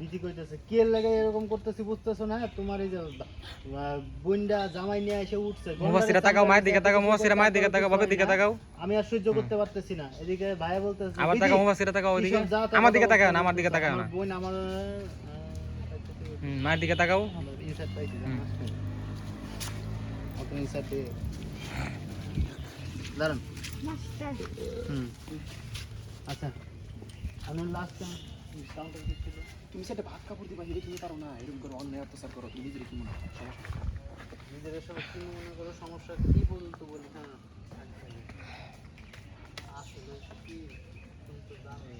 দিদি কইতেছে কে লাগে এরকম করতেছি বুঝতেছো না? তোমার এই যে বোনটা জামাই নিয়ে এসে উঠছে। মুবাসিরা তাকাও মায়ের দিকে তাকাও মুবাসিরা মায়ের দিকে তাকাও বাপের দিকে তাকাও। আমি আর সহ্য করতে পারতেছি না। এদিকে ভাই বলতেছে আবার তাকাও মুবাসিরা তাকাও তা আমার দিকে তাকাও না আমার দিকে তাকাও না। বোন আমার হুম, মায়ের দিকে তাকাও। ইনসাইড পাইছি। ওখানে ইনসাইড দাঁড়ান। মাস্টার। হুম। আচ্ছা। আমি লাস্ট তুমি সেটা ভাত কাপড় দিবা হেরে তুমি পারো না এরকম করে অন্যায় অত্যাচার করো তুমি নিজের কি মনে হয় সমস্যা নিজের এসব কি মনে করো সমস্যা কি বলতো বলি হ্যাঁ আসলে কি তুমি তো জানোই,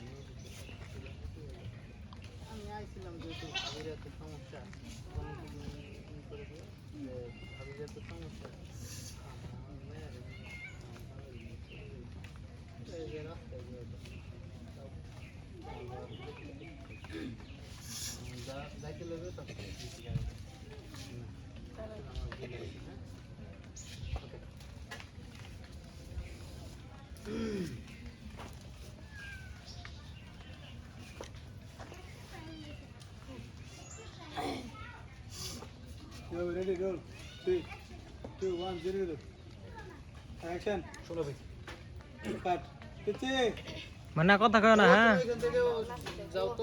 আমি আইছিলাম যেহেতু ভাবির এত সমস্যা তুমি করে দিও ভাবির এত সমস্যা রাস্তায় দিয়ে তো। যা যাইতে লাগবে তখন Yo, ready, roll. Three, two, one, zero, zero. Action. শোনো ভাই Cut. পিচ্ছি। মানে কথা কয় না হ্যাঁ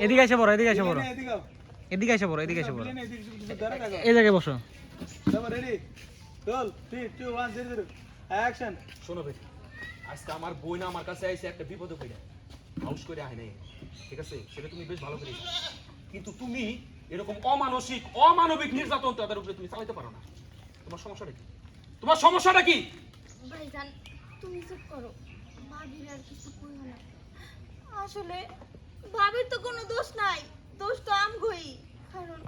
এদিকে এসে পড়ো এদিকে এসে পড়ো এদিকে, এসে পড়ো এদিকে এসে পড়ো। এই জায়গায় বসো। ready? Roll. Three, two, one, zero, zero. Action. শোনো ভাই আজকে আমার বোন আমার কাছে আইছে একটা বিপদে পড়ে। হাউস করে আহে নাই। ঠিক আছে? সেটা তুমি বেশ ভালো করে কিন্তু তুমি এরকম অমানসিক অমানবিক নির্যাতন তাদের উপরে তুমি চালাতে পারো না। তোমার সমস্যাটা কি? তোমার সমস্যাটা কি? ভাইজান তুমি চুপ করো। ভাবির আর কিছু কইও না। আসলে ভাবির তো কোনো দোষ নাই। দোষটা আমগই। কারণ